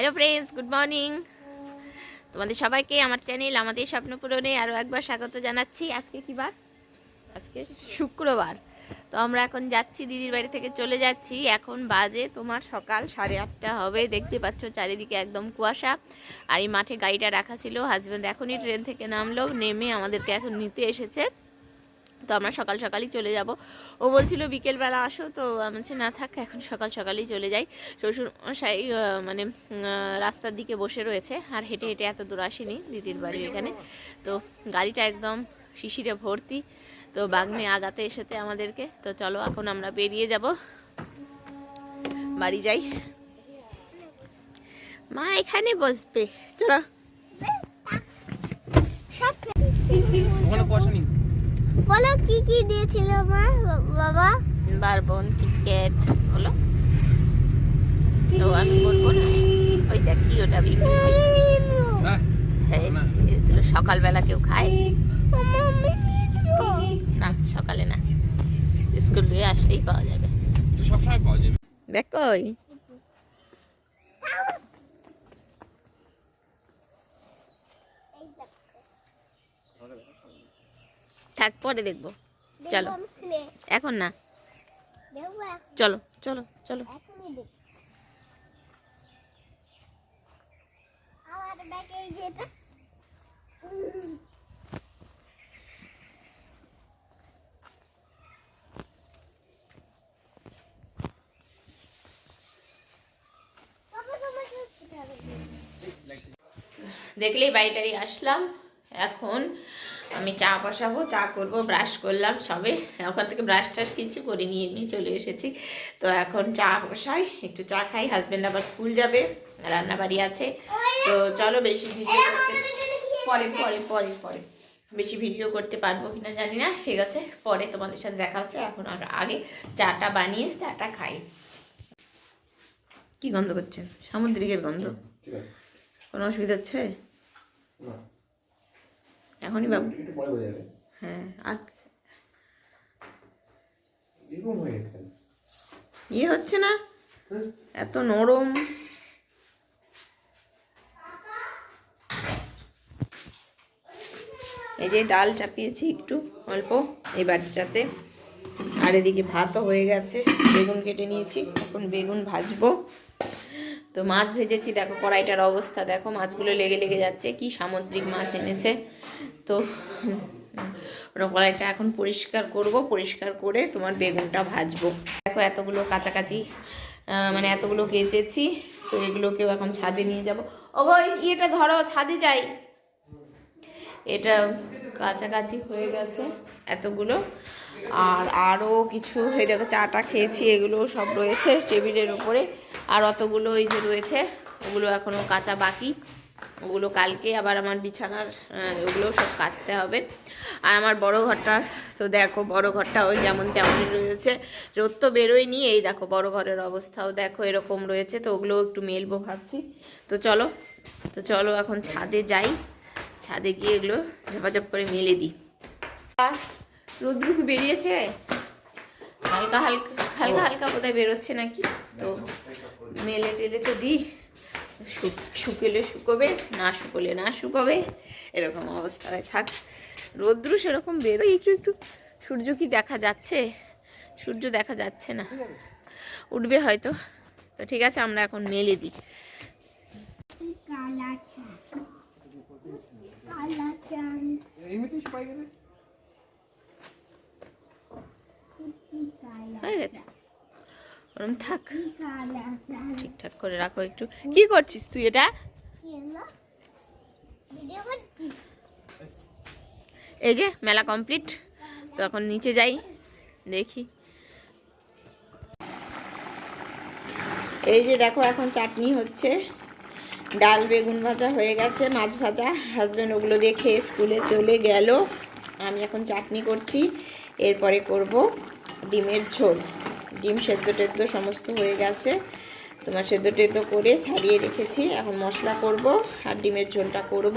Hello friends good morning তোমাদের সবাইকে, আমার চ্যানেল আমাদের স্বপ্ন পূরণে আরও একবার স্বাগত জানাচ্ছি। আজকে কি বার? আজকে শুক্রবার। তো আমরা এখন যাচ্ছি, দিদির বাড়ি থেকে চলে যাচ্ছি। এখন বাজে তোমার সকাল সাড়ে আটটা হবে। দেখতে পাচ্ছ চারিদিকে একদম কুয়াশা। আর এই মাঠে গাড়িটা রাখা ছিল। হাজব্যান্ড এখনই ট্রেন থেকে নামলো। নেমে আমাদেরকে এখন নিতে এসেছে। তো আমরা সকাল সকালই চলে যাব। ও বলছিল, বিকেলবেলা আসো। তো আমি না, থাক, এখন সকাল সকালই চলে যাই। শ্বশুর মশাই মানে রাস্তার দিকে বসে রয়েছে আর হেঁটে হেঁটে এত দূর আসেনি দিদির বাড়ির এখানে। তো গাড়িটা একদম শিশিরে ভর্তি। তো বাগনে আগাতে এসেছে আমাদেরকে। তো চলো, এখন আমরা বেরিয়ে যাব। বাড়ি যাই। মা এখানে বসবে। চলো। ওখানে নেই বলো কি কি দিয়েছিল মা বা- বাবা বারবন কিটক্যাট বলো। তো আমি বলব না ওই দেখ কি ওটা হ্যাঁ। হ্যাঁ সকালবেলা কেউ খায়। না সকালে না। স্কুল হয়ে আসলেই পাওয়া যাবে। সবসময় পাওয়া যাবে। দেখ কই। থাক পরে দেখব। চলো। এখন না। চলো চলো চলো? দেখলেই বাড়িটারি আসলাম। এখন আমি চা বসাবো চা করব ব্রাশ করলাম সবে। ওখান থেকে ব্রাশ টাশ কিছু করে নিয়ে এমনি চলে এসেছি। তো এখন চা বসাই একটু চা খাই। হাজব্যান্ড আবার স্কুল যাবে রান্না বাড়ি আছে। তো চলো বেশি ভিডিও করতে পরে পরে পরে পরে। বেশি ভিডিও করতে পারব কিনা জানি না। ঠিক আছে পরে তোমাদের সাথে দেখা হচ্ছে। এখন আগে- আগে চাটা বানিয়ে চাটা খাই। কি গন্ধ করছে? সামুদ্রিকের গন্ধ? কোনো অসুবিধা হচ্ছে? না। এখনই বাবু। হ্যাঁ আর ইয়ে হচ্ছে না। হ্যাঁ। এত নরম। এই যে ডাল চাপিয়েছি একটু অল্প এই বাটিটাতে। আর এদিকে ভাতও হয়ে গেছে বেগুন কেটে নিয়েছি এখন বেগুন ভাজবো। তো মাছ ভেজেছি দেখো কড়াইটার অবস্থা দেখো মাছগুলো লেগে লেগে যাচ্ছে কি সামুদ্রিক মাছ এনেছে। তো কড়াইটা এখন পরিষ্কার করব, পরিষ্কার করে তোমার বেগুনটা ভাজবো। দেখো এতগুলো কাছাকাছি মানে এতগুলো কেচেছি, তো এগুলোকেও এখন ছাদে নিয়ে যাব। ও ইয়েটা ধরো, ছাদে যাই। এটা কাছাকাছি হয়ে গেছে এতগুলো। আর আরও কিছু হয়ে দেখো চাটা খেয়েছি, এগুলো সব রয়েছে টেবিলের উপরে। আর অতগুলো এই যে রয়েছে, ওগুলো এখনও কাঁচা বাকি। ওগুলো কালকে আবার আমার বিছানার ওগুলো সব কাচতে হবে। আর আমার বড় ঘরটা তো দেখো বড় ঘরটা ওই যেমন তেমনই রয়েছে। রোদ তো বেরোয়নি এই দেখো বড় ঘরের অবস্থাও দেখো এরকম রয়েছে তো ওগুলো একটু মেলবো ভাবছি। তো চলো তো চলো এখন ছাদে যাই। ছাদে গিয়ে এগুলো ঝপাঝপ করে মেলে দিই। আহ, রোদ্র কি বেরিয়েছে? হালকা হালকা হালকা হালকা বোধহয় বেরোচ্ছে নাকি? তো মেলে টেলে তো দিই। শুকলে শুকোবে, না শুকোলে না শুকোবে, এরকম অবস্থায় থাক। রোদ্রু সেরকম বেরোয়, একটু একটু সূর্য কি দেখা যাচ্ছে? সূর্য দেখা যাচ্ছে না। উঠবে হয়তো। তো ঠিক আছে, আমরা এখন মেলে দিই। হয়ে গেছে? ওরম থাক। ঠিকঠাক করে রাখো একটু। কি করছিস তুই এটা? এই যে, মেলা কমপ্লিট তো এখন নিচে যাই, দেখি। এই যে দেখো, এখন চাটনি হচ্ছে। ডাল বেগুন ভাজা হয়ে গেছে, মাছ ভাজা। হাজব্যান্ড ওগুলো দেখে স্কুলে চলে গেল। আমি এখন চাটনি করছি, এরপরে করব ডিমের ঝোল। ডিম সেদ্ধ টেদ্ধ সমস্ত হয়ে গেছে। তোমার সেদ্ধ টেদ্ধ করে ছাড়িয়ে রেখেছি। এখন মশলা করব আর ডিমের ঝোলটা করব।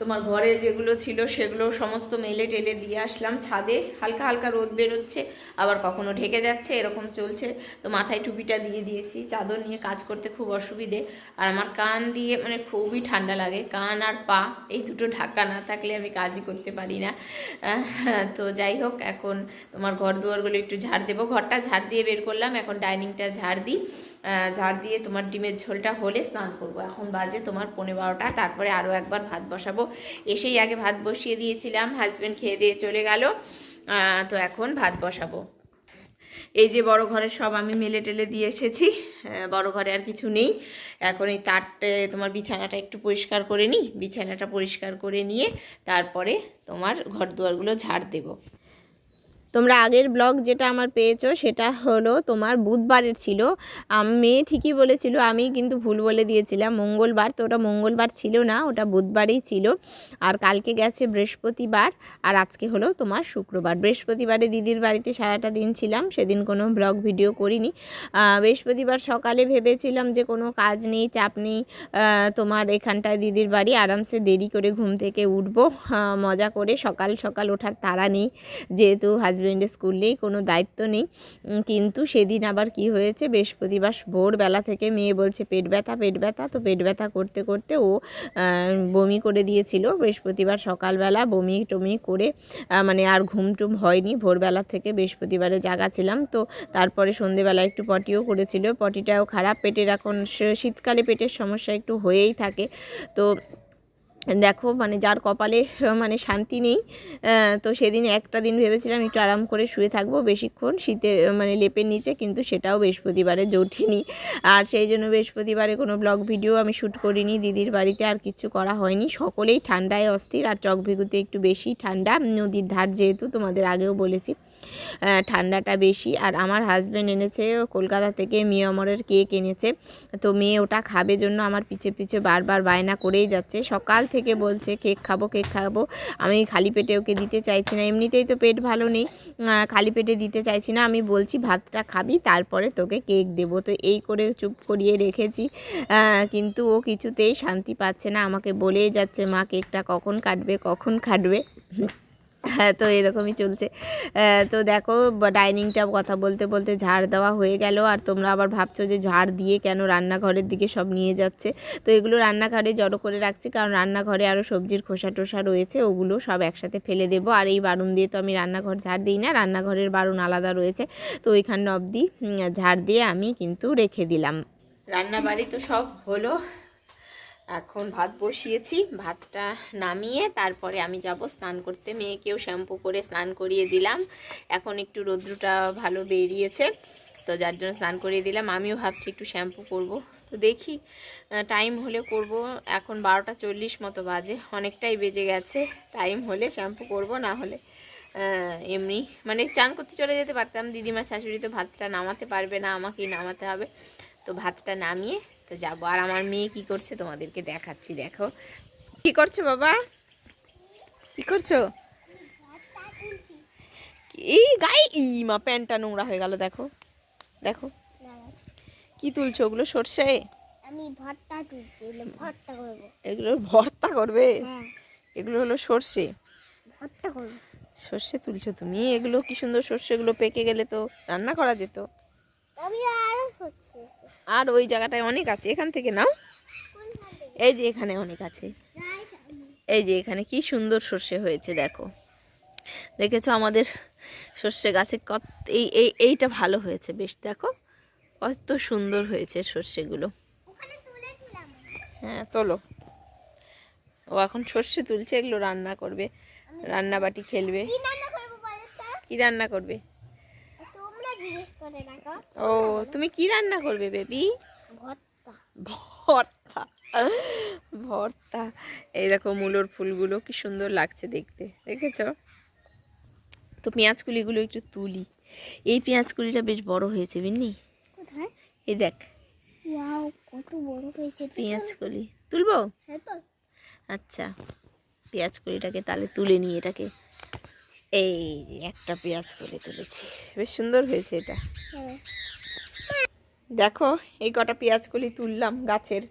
তোমার ঘরে যেগুলো ছিল সেগুলো সমস্ত মেলে টেলে দিয়ে আসলাম ছাদে। হালকা হালকা রোদ বেরোচ্ছে, আবার কখনো ঢেকে যাচ্ছে, এরকম চলছে। তো মাথায় টুপিটা দিয়ে দিয়েছি, চাদর নিয়ে কাজ করতে খুব অসুবিধে। আর আমার কান দিয়ে মানে খুবই ঠান্ডা লাগে, কান আর পা, এই দুটো ঢাকা না থাকলে আমি কাজই করতে পারি না। তো যাই হোক, এখন তোমার ঘর দুয়ারগুলো একটু ঝাড় দেবো। ঘরটা ঝাড় দিয়ে বের করলাম, এখন ডাইনিংটা ঝাড় দিই। ঝাড় দিয়ে তোমার ডিমের ঝোলটা হলে স্নান করব। এখন বাজে তোমার পনেরো বারোটা, তারপরে আরও একবার ভাত বসাবো। এসেই আগে ভাত বসিয়ে দিয়েছিলাম হাজব্যান্ড খেয়ে দিয়ে চলে গেল। তো এখন ভাত বসাবো। এই যে বড় ঘরে সব আমি মেলে টেলে দিয়ে এসেছি বড় ঘরে আর কিছু নেই। এখন এই তারটে, তোমার বিছানাটা একটু পরিষ্কার করে নিই, বিছানাটা পরিষ্কার করে নিয়ে তারপরে তোমার ঘর দুয়ারগুলো ঝাড় দেবো। তোমরা আগের ব্লগ যেটা আমার পেয়েছ সেটা হলো তোমার বুধবারের ছিল। মেয়ে ঠিকই বলেছিল আমি কিন্তু ভুল বলে দিয়েছিলাম, মঙ্গলবার তো ওটা মঙ্গলবার ছিল না, ওটা বুধবারেই ছিল। আর কালকে গেছে বৃহস্পতিবার, আর আজকে হলো তোমার শুক্রবার। বৃহস্পতিবারে দিদির বাড়িতে সারাটা দিন ছিলাম, সেদিন কোনো ব্লগ ভিডিও করিনি। বৃহস্পতিবার সকালে ভেবেছিলাম যে কোনো কাজ নেই, চাপ নেই তোমার এখানটায় দিদির বাড়ি, আরামসে দেরি করে ঘুম থেকে উঠবো। মজা করে সকাল সকাল ওঠার তারা নেই, যেহেতু হাজব্যান্ডের স্কুল নেই, কোনো দায়িত্ব নেই। কিন্তু সেদিন আবার কি হয়েছে, বৃহস্পতিবার ভোরবেলা থেকে মেয়ে বলছে, পেট ব্যথা পেট ব্যথা। তো পেট ব্যথা করতে করতে ও বমি করে দিয়েছিল। বৃহস্পতিবার সকালবেলা বমি টমি করে মানে আর ঘুম টুম হয়নি। ভোরবেলা থেকে বৃহস্পতিবারে জাগা ছিলাম। তো তারপরে সন্ধেবেলা একটু পটিও করেছিল। পটিটাও খারাপ। পেটের এখন শীতকালে পেটের সমস্যা একটু হয়েই থাকে। তো দেখো মানে যার কপালে মানে শান্তি নেই তো সেদিন একটা দিন ভেবেছিলাম একটু আরাম করে শুয়ে থাকব বেশিক্ষণ, শীতে মানে লেপের নিচে, কিন্তু সেটাও বৃহস্পতিবারে জোটেনি। আর সেই জন্য বৃহস্পতিবারে কোনো ব্লগ ভিডিও আমি শ্যুট করিনি, দিদির বাড়িতে আর কিছু করা হয়নি। সকলেই ঠান্ডায় অস্থির, আর চকভিগুতে একটু বেশি ঠান্ডা, নদীর ধার যেহেতু তোমাদের আগেও বলেছি ঠান্ডাটা বেশি। আর আমার হাজব্যান্ড এনেছে কলকাতা থেকে মিয়ামরের কেক এনেছে, তো মেয়ে ওটা খাবে জন্য আমার পিছে পিছে বারবার বায়না করেই যাচ্ছে। সকাল থেকে বলছে, কেক খাব কেক খাব। আমি খালি পেটে ওকে দিতে চাইছি না। এমনিতেই তো পেট ভালো নেই। খালি পেটে দিতে চাইছি না। আমি বলছি, ভাতটা খাবি, তারপরে তোকে কেক দেব। তো এই করে চুপ করিয়ে রেখেছি। কিন্তু ও কিছুতেই শান্তি পাচ্ছে না। আমাকে বলেই যাচ্ছে, মা, কেকটা কখন কাটবে কখন কাটবে? তো এরকমই চলছে। তো দেখো ডাইনিংটা কথা বলতে বলতে ঝাড় দেওয়া হয়ে গেল। আর তোমরা আবার ভাবছ যে ঝাড় দিয়ে কেন রান্নাঘরের দিকে সব নিয়ে যাচ্ছে? তো এগুলো রান্নাঘরে জড়ো করে রাখছি, কারণ রান্নাঘরে আরও সবজির খোসা টোসা রয়েছে, ওগুলো সব একসাথে ফেলে দেবো। আর এই বারুন দিয়ে তো আমি রান্নাঘর ঝাড় দিই না, রান্নাঘরের বারুন আলাদা রয়েছে। তো ওইখানে অবধি ঝাড় দিয়ে আমি কিন্তু রেখে দিলাম। রান্নাবাড়ি তো সব হলো। এখন ভাত বসিয়েছি, ভাতটা নামিয়ে তারপরে আমি যাব স্নান করতে। মেয়েকেও শ্যাম্পু করে স্নান করিয়ে দিলাম। এখন একটু রৌদ্রটা ভালো বেরিয়েছে, তো যার জন্য স্নান করিয়ে দিলাম। আমিও ভাবছি একটু শ্যাম্পু করব। তো দেখি টাইম হলে করব। এখন বারোটা চল্লিশ মতো বাজে, অনেকটাই বেজে গেছে। টাইম হলে শ্যাম্পু করব, না হলে এমনি মানে চান করতে চলে যেতে পারতাম। দিদিমা, শাশুড়ি তো ভাতটা নামাতে পারবে না, আমাকেই নামাতে হবে। তো ভাতটা নামিয়ে তো যাব। আর আমার মেয়ে কি করছে তোমাদেরকে দেখাচ্ছি দেখো। কি করছ বাবা? কি করছ? এই গায়ে ই মা প্যান্টটা নোংরা হয়ে গেল দেখো। দেখো। কি তুলছো ওগুলো সর্ষে? আমি ভর্তা তুলছি এগুলো ভর্তা করব। এগুলো ভর্তা করবে? হ্যাঁ। এগুলো হলো সর্ষে? ভর্তা করব। সর্ষে তুলছো তুমি? এগুলো কি সুন্দর সর্ষেগুলো পেকে গেলে তো রান্না করা যেত। আর ওই জায়গাটায় অনেক আছে। এখান থেকে নাও। এই যে এখানে অনেক আছে। এই যে এখানে কি সুন্দর সর্ষে হয়েছে দেখো। দেখেছ আমাদের সর্ষে গাছে কত এই এই এইটা ভালো হয়েছে বেশ। দেখো কত সুন্দর হয়েছে সর্ষেগুলো। হ্যাঁ তোলো। ও এখন সর্ষে তুলছে এগুলো রান্না করবে। রান্না বাটি খেলবে কি রান্না করব বলো তো কি রান্না করবে তোমরা জিজ্ঞেস করে রাখো ও তুমি কি রান্না করবে বেবি? ভর্তা। ভর্তা। এই দেখো মূলোর ফুলগুলো কি সুন্দর লাগছে দেখতে দেখেছ? তো পেঁয়াজ কুলিগুলো একটু তুলি। এই পেঁয়াজ কুলিটা বেশ বড় হয়েছে বিন্নি কোথায়? এই দেখ। ওয়াও কত বড় হয়েছে তো। পেঁয়াজ কলি তুলবো? হ্যাঁ তো। আচ্ছা। পেঁয়াজ কলিটাকে তাহলে তুলে নিই এটাকে। এই যে একটা পেঁয়াজ করে তুলেছি। বেশ সুন্দর হয়েছে এটা। দেখো এই কটা পেঁয়াজ কলি তুললাম গাছের।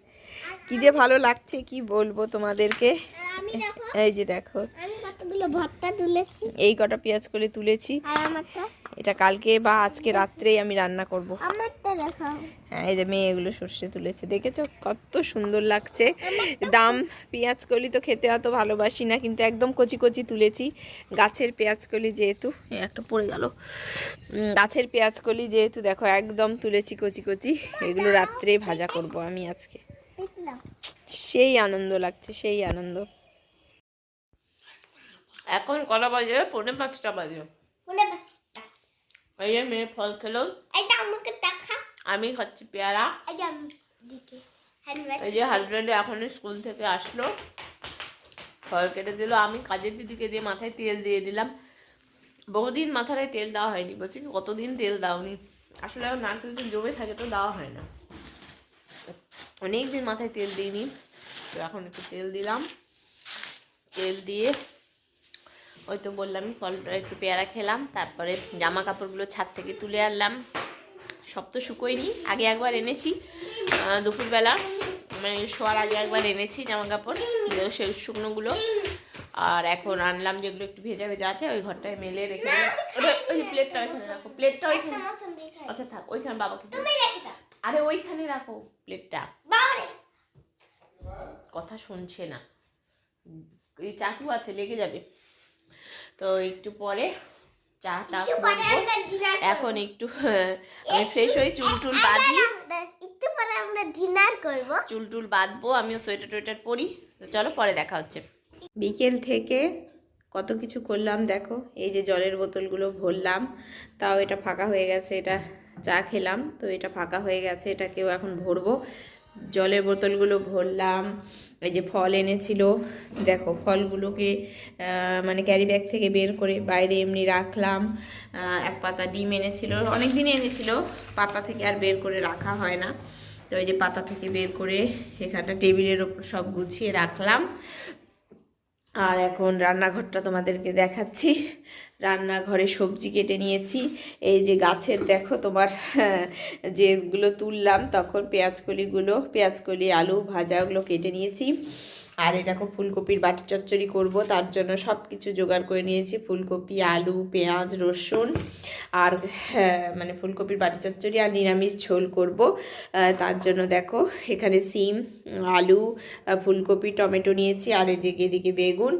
কি যে ভালো লাগছে কি বলব তোমাদেরকে? এই যে দেখো। ভর্তা তুলেছি। এই কটা পেঁয়াজ করে তুলেছি। এটা কালকে বা আজকে রাত্রেই আমি রান্না করব। আমারটা দেখাও। হ্যাঁ এই যে মেয়ে এগুলো সর্ষে তুলেছে। দেখেছ? কত সুন্দর লাগছে। দাম পেঁয়াজ কলি তো খেতে অত ভালোবাসি না কিন্তু একদম কচি কচি তুলেছি। গাছের পেঁয়াজ কলি যেহেতু একটা পড়ে গেল। গাছের পেঁয়াজ কলি যেহেতু দেখো একদম তুলেছি কচি কচি। এগুলো রাত্রে ভাজা করব আমি আজকে। সেই আনন্দ লাগছে সেই আনন্দ। এখন কটা বাজে? পৌনে পাঁচটা বাজে। পাঁচটা। এই যে মেয়ে ফল খেলো এটা আমাকে দেখা। আমি খাচ্ছি পেয়ারা। এই যে হাজব্যান্ড এখন স্কুল থেকে আসলো। ফল কেটে দিল। আমি কাজের দিদিকে দিয়ে মাথায় তেল দিয়ে দিলাম। বহুদিন মাথায় তেল দেওয়া হয়নি। বলছি কি কতদিন তেল দাওনি? আসলে নারকেল তেল জমে থাকে তো দেওয়া হয় না। অনেক দিন মাথায় তেল দিইনি। তো এখন একটু তেল দিলাম। তেল দিয়ে ওই তো বললাম ফলটা একটু পেয়ারা খেলাম, তারপরে জামা কাপড়গুলো ছাদ থেকে তুলে আনলাম। সব তো শুকোয়নি, আগে একবার এনেছি দুপুরবেলা। মানে শোয়ার আগে একবার এনেছি জামা কাপড় সেই শুকনোগুলো। আর এখন আনলাম যেগুলো একটু ভেজা ভেজা আছে, ওই ঘরটায় মেলে রেখে ওই প্লেটটা ওইখানে রাখো, প্লেটটা ওইখানে আচ্ছা থাক, ওইখানে বাবাকে আরে ওইখানে রাখো প্লেটটা। কথা শুনছে না। এই চাটু আছে, লেগে যাবে। তো একটু পরে আমরা ডিনার এখন একটু আমি ফ্রেশ হয়ে চুল টুল বাঁধি। একটু পরে আমরা ডিনার করব। চুল টুল বাঁধবো আমিও সোয়েটার টোয়েটার পরি। তো চলো পরে দেখা হচ্ছে। বিকেল থেকে কত কিছু করলাম দেখো এই যে জলের বোতলগুলো ভরলাম তাও এটা ফাঁকা হয়ে গেছে এটা চা খেলাম তো এটা ফাঁকা হয়ে গেছে এটাকেও এখন ভরবো। জলের বোতলগুলো ভরলাম, এই যে ফল এনেছিল। দেখো, ফলগুলোকে মানে ক্যারি ব্যাগ থেকে বের করে বাইরে এমনি রাখলাম। এক পাতা ডিম এনেছিল অনেক দিন এনেছিল, পাতা থেকে আর বের করে রাখা হয় না। তো এই যে পাতা থেকে বের করে এখানটা টেবিলের ওপর সব গুছিয়ে রাখলাম। আর এখন রান্নাঘরটা তোমাদেরকে দেখাচ্ছি। রান্নাঘরে সবজি কেটে নিয়েছি। এই যে গাছের দেখো তোমার, যেগুলো তুললাম, তখন পেঁয়াজকলিগুলো, পেঁয়াজকলি, আলু ভাজাগুলো কেটে নিয়েছি। আর এই দেখো ফুলকপির বাটি চচ্চড়ি করব তার জন্য সব কিছু জোগাড় করে নিয়েছি। ফুলকপি আলু পেঁয়াজ রসুন আর হ্যাঁ, মানে ফুলকপির বাটি চচ্চড়ি আর নিরামিষ ঝোল করব। তার জন্য দেখো এখানে সিম আলু ফুলকপি টমেটো নিয়েছি আর এদিকে এদিকে বেগুন।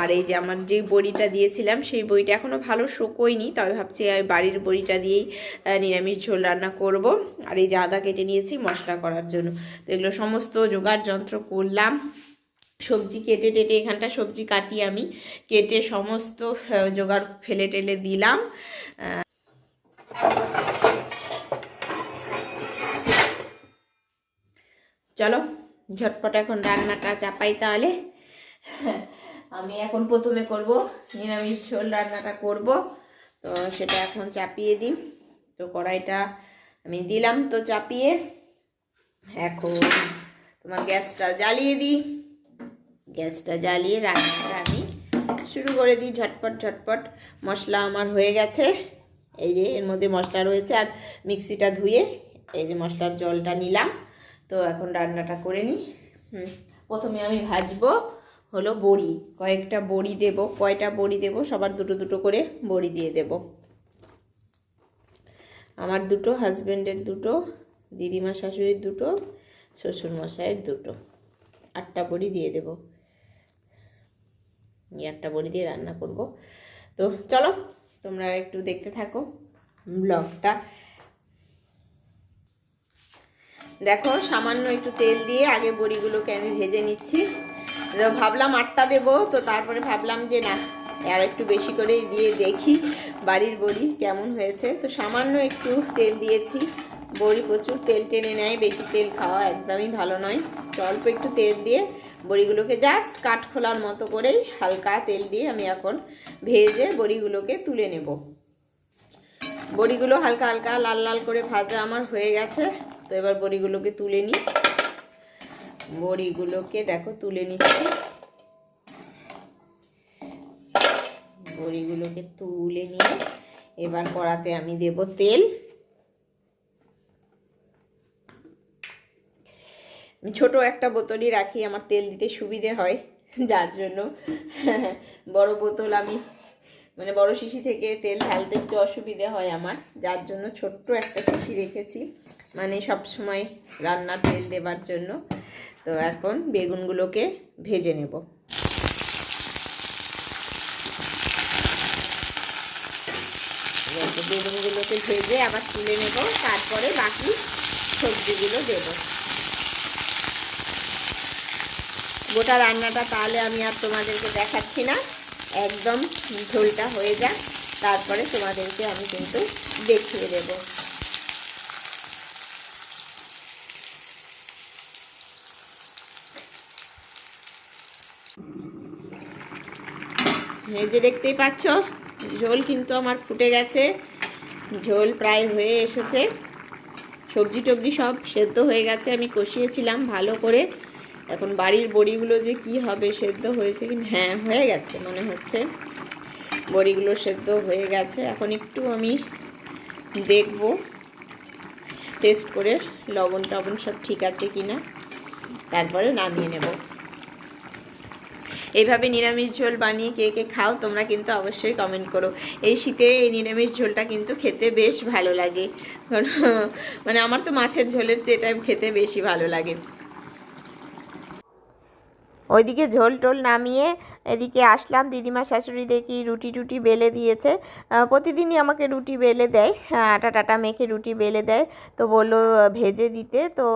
আর এই যে আমার যে বড়িটা দিয়েছিলাম সেই বড়িটা এখনও ভালো শোকোয়নি তবে ভাবছি আমি বাড়ির বড়িটা দিয়েই নিরামিষ ঝোল রান্না করব। আর এই যে আদা কেটে নিয়েছি মশলা করার জন্য। তো এগুলো সমস্ত জোগাড় যন্ত্র করলাম। সবজি কেটে টেটে এখানটা সবজি কাটি আমি। কেটে সমস্ত জোগাড় ফেলে টেলে দিলাম। চলো, ঝটপট এখন রান্নাটা চাপাই তাহলে। আমি এখন প্রথমে করব, নিরামিষ ঝোল রান্নাটা করব। তো সেটা এখন চাপিয়ে দিই। তো কড়াইটা আমি দিলাম তো চাপিয়ে। এখন তোমার গ্যাসটা জ্বালিয়ে দিই। গ্যাসটা জ্বালিয়ে রান্নাটা আমি শুরু করে দিই ঝটপট ঝটপট। মশলা আমার হয়ে গেছে। এই যে এর মধ্যে মশলা রয়েছে আর মিক্সিটা ধুয়ে এই যে মশলার জলটা নিলাম। তো এখন রান্নাটা করে নিই। প্রথমে আমি ভাজবো হলো বড়ি। কয়েকটা বড়ি দেব, কয়টা বড়ি দেব, সবার দুটো দুটো করে বড়ি দিয়ে দেব। আমার দুটো হাজব্যান্ডের দুটো, দিদিমা শাশুড়ির দুটো শ্বশুর মশাইয়ের দুটো। আটটা বড়ি দিয়ে দেব। আটটা বড়ি দিয়ে রান্না করব। তো চলো, তোমরা একটু দেখতে থাকো ব্লগটা। দেখো, সামান্য একটু তেল দিয়ে আগে বড়িগুলোকে আমি ভেজে নিচ্ছি। ভাবলাম আটটা দেবো, তো তারপরে ভাবলাম যে না, আর একটু বেশি করেই দিয়ে দেখি বাড়ির বড়ি কেমন হয়েছে। তো সামান্য একটু তেল দিয়েছি। বড়ি প্রচুর তেল টেনে নেয়, বেশি তেল খাওয়া একদমই ভালো নয়। অল্প একটু তেল দিয়ে বড়িগুলোকে জাস্ট কাঠ খোলার মতো করেই হালকা তেল দিয়ে আমি এখন ভেজে বড়িগুলোকে তুলে নেব। বড়িগুলো হালকা হালকা লাল লাল করে ভাজা আমার হয়ে গেছে, তো এবার বড়িগুলোকে তুলে নিই। বড়িগুলোকে দেখো তুলে নিচ্ছি। বড়িগুলোকে তুলে নিয়ে এবার কড়াতে আমি দেব তেল। ছোট একটা বোতলই রাখি, আমার তেল দিতে সুবিধে হয়, যার জন্য। বড় বোতল আমি মানে বড় শিশি থেকে তেল ঢালতে একটু অসুবিধে হয় আমার, যার জন্য ছোট্ট একটা শিশি রেখেছি মানে সব সময় রান্নার তেল দেবার জন্য। তো এখন বেগুনগুলোকে ভেজে নেব। বেগুনগুলোকে ভেজে আবার তুলে নেব, তারপরে বাকি সবজিগুলো দেবো। গোটা রান্নাটা তাহলে আমি আর তোমাদেরকে দেখাচ্ছি না। একদম ঝোলটা হয়ে যাক, তারপরে তোমাদেরকে আমি কিন্তু দেখিয়ে দেব। যে দেখতেই পাচ্ছ, ঝোল কিন্তু আমার ফুটে গেছে। ঝোল প্রায় হয়ে এসেছে। সবজি টবজি সব সেদ্ধ হয়ে গেছে, আমি কষিয়েছিলাম ভালো করে। এখন বাড়ির বড়িগুলো যে কি হবে, সেদ্ধ হয়েছে কি হ্যাঁ হয়ে গেছে, মনে হচ্ছে। বড়িগুলো সেদ্ধ হয়ে গেছে। এখন একটু আমি দেখব, টেস্ট করে লবণ টবণ সব ঠিক আছে কি না। তারপরে নামিয়ে নেব। এইভাবে নিরামিষ ঝোল বানিয়ে কে কে খাও, তোমরা কিন্তু অবশ্যই কমেন্ট করো। এই শীতে এই নিরামিষ ঝোলটা কিন্তু খেতে বেশ ভালো লাগে। মানে আমার তো মাছের ঝোলের চেয়ে খেতে বেশি ভালো লাগে। ওইদিকে ঝোল টোল নামিয়ে এদিকে আসলাম দিদিমা শাশুড়ি দেখি রুটি টুটি বেলে দিয়েছে। প্রতিদিনই আমাকে রুটি বেলে দেয়। হ্যাঁ, আটা টাটা মেখে রুটি বেলে দেয়। তো বলল ভেজে দিতে। তো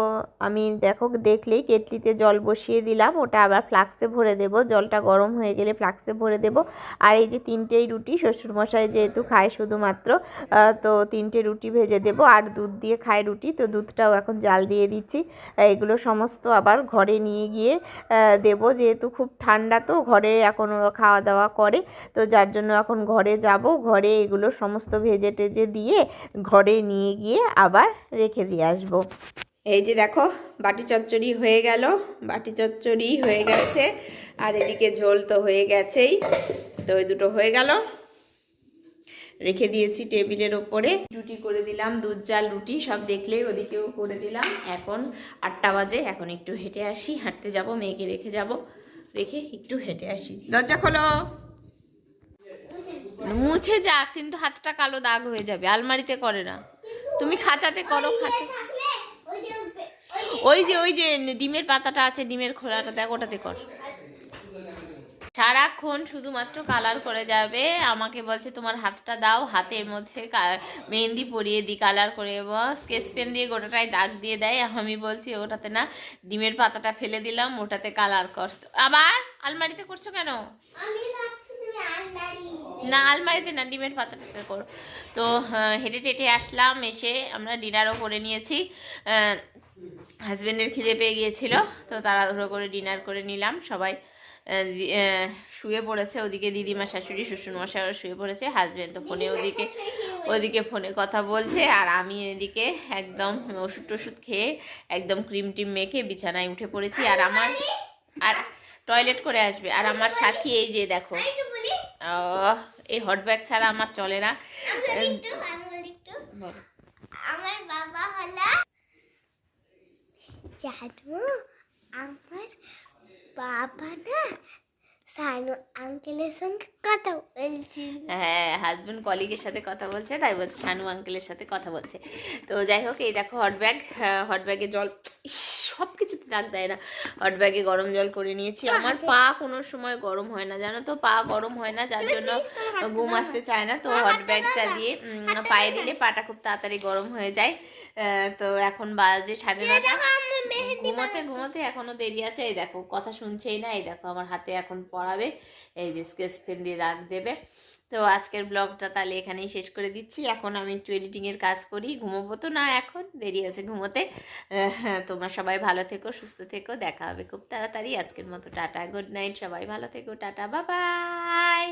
আমি দেখো দেখলেই কেটলিতে জল বসিয়ে দিলাম। ওটা আবার ফ্লাক্সে ভরে দেব। জলটা গরম হয়ে গেলে ফ্লাক্সে ভরে দেব। আর এই যে তিনটেই রুটি শ্বশুরমশাই যেহেতু খায় শুধুমাত্র তো তিনটে রুটি ভেজে দেব। আর দুধ দিয়ে খায় রুটি। তো দুধটাও এখন জাল দিয়ে দিচ্ছি। এগুলো সমস্ত আবার ঘরে নিয়ে গিয়ে দেবো। যেহেতু খুব ঠান্ডা তো ঘরে এখন ওরা খাওয়া দাওয়া করে। তো যার জন্য এখন ঘরে যাব। ঘরে এগুলো সমস্ত ভেজে টেজে দিয়ে ঘরে নিয়ে গিয়ে আবার রেখে দিয়ে আসব। এই যে দেখো, বাটি চচ্চড়ি হয়ে গেল। বাটি চচ্চড়ি হয়ে গেছে। আর এদিকে ঝোল তো হয়ে গেছেই। তো ওই দুটো হয়ে গেল। রেখে দিয়েছি টেবিলের ওপরে। রুটি করে দিলাম, দুধ জাল রুটি সব দেখলে ওদিকেও করে দিলাম। এখন আটটা বাজে, এখন একটু হেঁটে আসি। হাঁটতে যাব, মেয়েকে রেখে যাব। রেখে একটু হেঁটে আসি। দরজা খোলো। মুছে যা কিন্তু হাতটা কালো দাগ হয়ে যাবে আলমারিতে করে না। তুমি খাতাতে করো খাতা ওই যে ওই যে ওই যে ডিমের পাতাটা আছে ডিমের খোলাটা দেখ ওটাতে কর। সারাক্ষণ শুধুমাত্র কালার করে যাবে। আমাকে বলছে তোমার হাতটা দাও হাতের মধ্যে মেহেন্দি পরিয়ে দিই কালার করে স্কেচ পেন দিয়ে গোটাটায় দাগ দিয়ে দেয়। আমি বলছি ওটাতে না ডিমের পাতাটা ফেলে দিলাম ওটাতে কালার কর। আবার আলমারিতে করছ কেন? না আলমারিতে না ডিমের পাতাটা করো। তো হেঁটে টেটে আসলাম এসে আমরা ডিনারও করে নিয়েছি। হাজব্যান্ডের খিদে পেয়ে গিয়েছিল তো তাড়াহুড়ো করে ডিনার করে নিলাম। সবাই শুয়ে পড়েছে ওদিকে দিদিমা শাশুড়ি শ্বশুরমশাইও শুয়ে পড়েছে হাজব্যান্ড তো ফোনে ওদিকে ওদিকে ফোনে কথা বলছে আর আমি এদিকে একদম ওষুধ টষুধ খেয়ে একদম ক্রিম টিম মেখে বিছানায় উঠে পড়েছি আর আমার আর টয়লেট করে আসবে আর আমার সাথী এই যে দেখো। এই হট ব্যাগ ছাড়া আমার চলে না। আমার বাবা হলো আমার বাবা না সানু আঙ্কেলের সঙ্গে কথা বলছিল। হ্যাঁ হাজবেন্ড কলিগের সাথে কথা বলছে তাই বলছে সানু আঙ্কেলের সাথে কথা বলছে। তো যাই হোক এই দেখো হট ব্যাগ হট ব্যাগে জল সব কিছুতে দাগ দেয় না। হট ব্যাগে গরম জল করে নিয়েছি। আমার পা কোনো সময় গরম হয় না জানো তো? পা গরম হয় না যার জন্য ঘুম আসতে চায় না। তো হট ব্যাগটা দিয়ে পায়ে দিলে পাটা খুব তাড়াতাড়ি গরম হয়ে যায়। তো এখন বাজে সাড়ে নটা ঘুমোতে ঘুমোতে এখনও দেরি আছে। এই দেখো কথা শুনছেই না। এই দেখো আমার হাতে এখন পড়াবে। এই যে স্কেচ পেন দিয়ে রাখ দেবে। তো আজকের ব্লগটা তাহলে এখানেই শেষ করে দিচ্ছি। এখন আমি একটু এডিটিংয়ের কাজ করি। ঘুমোবো তো না এখন দেরি আছে ঘুমোতে। তোমরা সবাই ভালো থেকো সুস্থ থেকো। দেখা হবে খুব তাড়াতাড়ি। আজকের মতো টাটা গুড নাইট সবাই ভালো থেকো টাটা বাবাই.